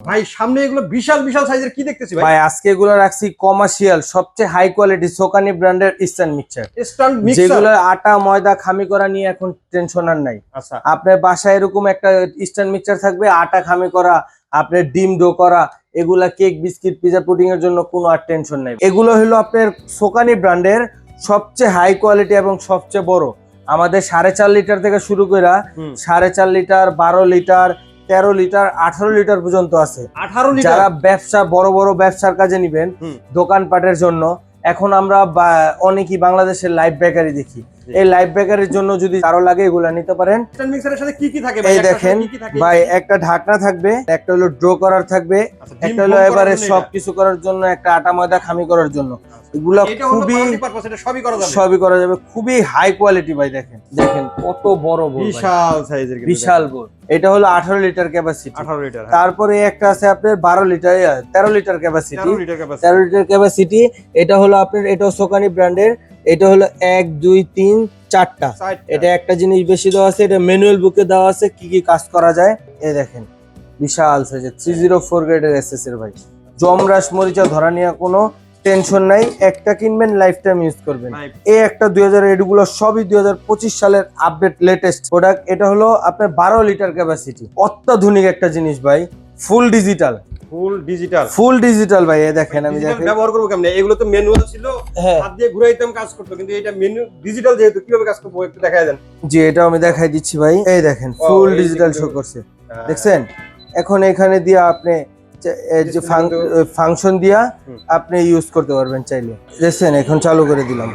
ভাই সামনে এগুলো বিশাল বিশাল সাইজের কি দেখতেছি ভাই? ভাই আজকে এগুলো রাখছি কমার্শিয়াল সবচেয়ে হাই কোয়ালিটি সোকানি ব্র্যান্ডের ইস্টার্ন মিক্সচার স্ট্যান্ড মিক্সার যেগুলো আটা ময়দা খামি করা নিয়ে এখন টেনশন আর নাই। আচ্ছা। আপনার বাসায় এরকম একটা ইস্টার্ন মিক্সচার থাকবে আটা খামি করা আপনার ডিম ডো করা এগুলা কেক বিস্কিট পিজা পুডিং এর জন্য কোনো আর টেনশন নাই। এগুলো হলো আপনার সোকানি ব্র্যান্ডের সবচেয়ে হাই কোয়ালিটি এবং সবচেয়ে বড়। আমাদের সাড়ে চার লিটার থেকে শুরু করে সাড়ে চার লিটার বারো লিটার তেরো লিটার আঠারো লিটার পর্যন্ত আছে আঠারো লিটার যারা ব্যবসা বড় বড় ব্যবসার কাজে নিবেন। দোকানপাটের জন্য এখন আমরা অনেকই বাংলাদেশের লাইভ বেকারি দেখি। এই লাইফ বেকারির জন্য যদি আরও লাগে এগুলা নিতে পারেন। মিক্সারের সাথে কি কি থাকে এই দেখেন? ভাই একটা ঢাকনা থাকবে একটা হলো ড্র করার থাকবে আচ্ছা, একটা হলো এবারে জন্য সব কিছু করার জন্য একটা আটা ময়দা খামি করার জন্য। এগুলো খুবই party purpose, এটা সবই করা যাবে? খুবই হাই কোয়ালিটি ভাই দেখেন। দেখেন কত বড় বিশাল সাইজের বিশাল এটা হলো আঠারো লিটার ক্যাপাসিটি 18 লিটার তারপরে একটা আছে আপনার বারো লিটার তেরো লিটার ক্যাপাসিটি 13 লিটার ক্যাপাসিটি তেরো লিটার ক্যাপাসিটি এটা হলো আপনার এটাও সোকানি ব্র্যান্ডের এটা হলো এক দুই তিন চারটা। এটা একটা জিনিস বেশি দেওয়া আছে এটা ম্যানুয়াল বুকে দেওয়া আছে কি কি কাজ করা যায়। এই দেখেন বিশাল সাইজের থ্রি জিরো ফোর গ্রেডের এসএস এর ভাই। জমরাস মরিচা ধরা নিয়ে কোনো টেনশন নাই একটা কিনবেন লাইফ টাইম ইউজ করবেন এই একটা দুই হাজার এগুলো সবই দুই হাজার পঁচিশ সালের আপডেট লেটেস্ট প্রোডাক্ট এটা হলো আপনার বারো লিটার ক্যাপাসিটি অত্যাধুনিক একটা জিনিস ভাই। Full digital full digital full digital ভাই এই দেখেন আমি দেখেন। ব্যবহার করব কেমনে? এগুলো তো ম্যানুয়াল ছিল হ্যাঁ। হাত দিয়ে ঘুরাইতাম কাজ করতো কিন্তু এটা মেনু ডিজিটাল যেহেতু কীভাবে কাজ করব একটু দেখা দেন। জি এটাও আমি দেখাই দিচ্ছি ভাই। এই দেখেন ফুল ডিজিটাল শো করছে। দেখছেন? এখন এখানে দিয়ে আপনি যে- ফাংশন দিয়া আপনি ইউজ করতে পারবেন চাইলে। দেখছেন? এখন চালু করে দিলাম।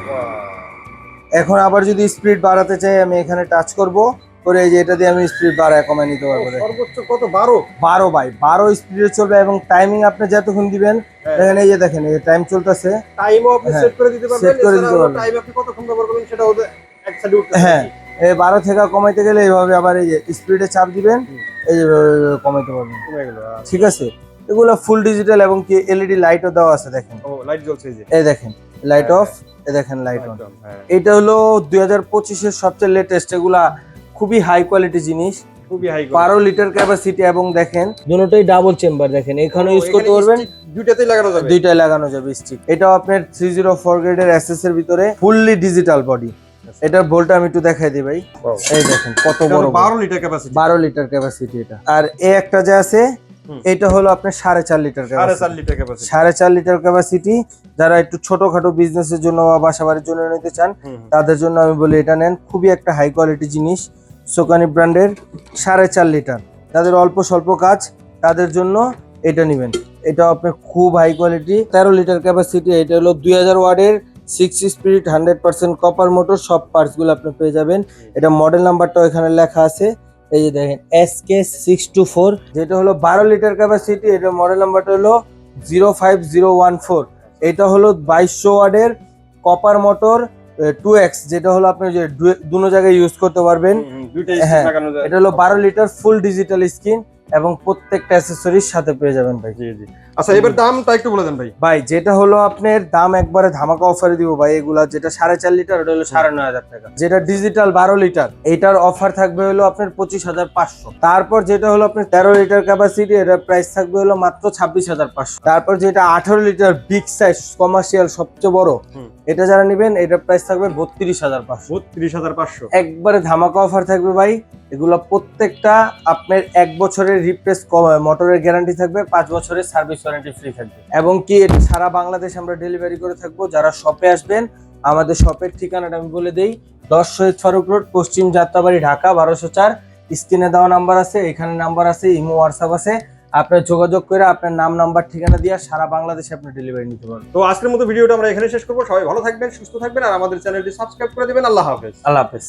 এখন আবার যদি স্পিড বাড়াতে চাই আমি এখানে টাচ করব। করে এই যে এটা দিয়ে আমি স্পিড বাড়ায় কমায় নিতে পারব সর্বোচ্চ কত বারো বারো বাই বারো স্পিডে চলবে এবং টাইমিং আপনি যতক্ষণ দিবেন হ্যাঁ। দেখেন এই যে দেখেন এই টাইম চলতেছে টাইমও আপনি হ্যাঁ, সেট করে দিতে পারবেন set করে দিতে পারবেন। টাইম আপনি কতক্ষণ ব্যবহার করবেন সেটা ওদের এক সাইডে উঠতে হ্যাঁ। এই বারো থেকে কমাইতে গেলে এইভাবে আবার এই যে স্পিডে চাপ দিবেন। এই যে কমাইতে পারবেন আচ্ছা। ঠিক আছে এগুলো ফুল ডিজিটাল এবং কি এলইডি লাইটও দেওয়া আছে দেখেন ও লাইট জ্বলছে এই যে এই দেখেন লাইট হ্যাঁ, অফ এই দেখেন লাইট অন হ্যাঁ। এটা হলো দুই হাজার পঁচিশের সবচেয়ে লেটেস্ট এগুলা খুবই হাই কোয়ালিটি জিনিস খুবই হাই বারো লিটার ক্যাপাসিটি এবং দেখেন দুটোই ডাবল চেম্বার দেখেন এখানে ইউজ করতে পারবেন। দুইটাতেই লাগানো যাবে? দুইটাই লাগানো যাবে স্টিক এটাও আপনার থ্রি জিরো ফোর গ্রেডের এসএস এর ভিতরে ফুললি ডিজিটাল বডি এটার ভোল্টটা আমি একটু দেখাই দিই ভাই। এই দেখেন কত বড় বড়। বারো লিটার ক্যাপাসিটি বারো লিটার ক্যাপাসিটি এটা। আর এ একটা যে আছে এটা হলো আপনার সাড়ে চার লিটার সাড়ে চার লিটার ক্যাপাসিটি সাড়ে চার লিটার ক্যাপাসিটি যারা একটু ছোটখাটো বিজনেসের জন্য বা বাসা বাড়ির জন্য নিতে চান তাদের জন্য আমি বলি এটা নেন। খুবই একটা হাই কোয়ালিটি জিনিস। সোকানি ব্র্যান্ডের সাড়ে চার লিটার। যাদের অল্প স্বল্প কাজ, তাদের জন্য এটা নেবেন। এটা আপনার খুব হাই কোয়ালিটি তেরো লিটার ক্যাপাসিটি এটা হলো দুই হাজার ওয়ার্ডের six spirit hundred percent copper motor সব পার্টসগুলো আপনি পেয়ে যাবেন। এটা মডেল নাম্বারটাও এখানে লেখা আছে। এই যে দেখেন S K six two four যেটা হলো বারো লিটার ক্যাপাসিটি এটা মডেল নাম্বারটা হলো zero five zero one four এটা হলো বাইশশো ওয়ার্ডের কপার মোটর টু এক্স যেটা হলো আপনি যে দুনো জায়গায় ইউজ করতে পারবেন। হ্যাঁ, এটা হলো বারো লিটার ফুল ডিজিটাল স্ক্রিন এবং প্রত্যেকটা অ্যাসেসরিজ সাথে পেয়ে যাবেন ভাই। জি জি। আচ্ছা এবার দামটা একটু বলে দেন ভাই। ভাই যেটা হলো আপনার দাম একবারে ধামাকা অফারে দিব ভাই। এগুলা যেটা সাড়ে চার লিটার ওটা হলো সাড়ে নয় হাজার টাকা। যেটা ডিজিটাল বারো লিটার এটার অফার থাকবে হলো আপনার পঁচিশ হাজার পাঁচশো। তারপর যেটা হলো আপনার তেরো লিটার ক্যাপাসিটি এটার প্রাইস থাকবে হলো মাত্র ছাব্বিশ হাজার পাঁচশো। তারপর যেটা আঠারো লিটার বিগ সাইজ কমার্শিয়াল সবচেয়ে বড় এটা যারা নেবেন এটার প্রাইস থাকবে বত্রিশ হাজার পাঁচশো। বত্রিশ হাজার পাঁচশো। একবারে ধামাকা অফার থাকবে ভাই। এগুলো প্রত্যেকটা আপনার এক বছরের রিপ্লেস মোটরের গ্যারান্টি থাকবে পাঁচ বছরের সার্ভিস ওয়ারেন্টি ফ্রি থাকবে। এবং কি এটা সারা বাংলাদেশ আমরা ডেলিভারি করে থাকব? যারা শপে আসবেন আমাদের শপের ঠিকানাটা আমি বলে দেই দশ শহীদ ফারুক রোড পশ্চিম যাত্রাবাড়ি ঢাকা বারোশো চার। স্ক্রিনে দেওয়া নাম্বার আছে এখানে নাম্বার আছে ইমো হোয়াটসঅ্যাপ আছে। আপনার যোগাযোগ করে আপনার নাম নাম্বার ঠিকানা দিয়ে সারা বাংলাদেশে আপনি ডেলিভারি নিতে পারবেন। তো আজকের মতো ভিডিওটা আমরা এখানে শেষ করব। সবাই ভালো থাকবেন সুস্থ থাকবেন আর আমাদের চ্যানেলটি সাবস্ক্রাইব করে দিবেন। আল্লাহ হাফেজ। আল্লাহ হাফেজ।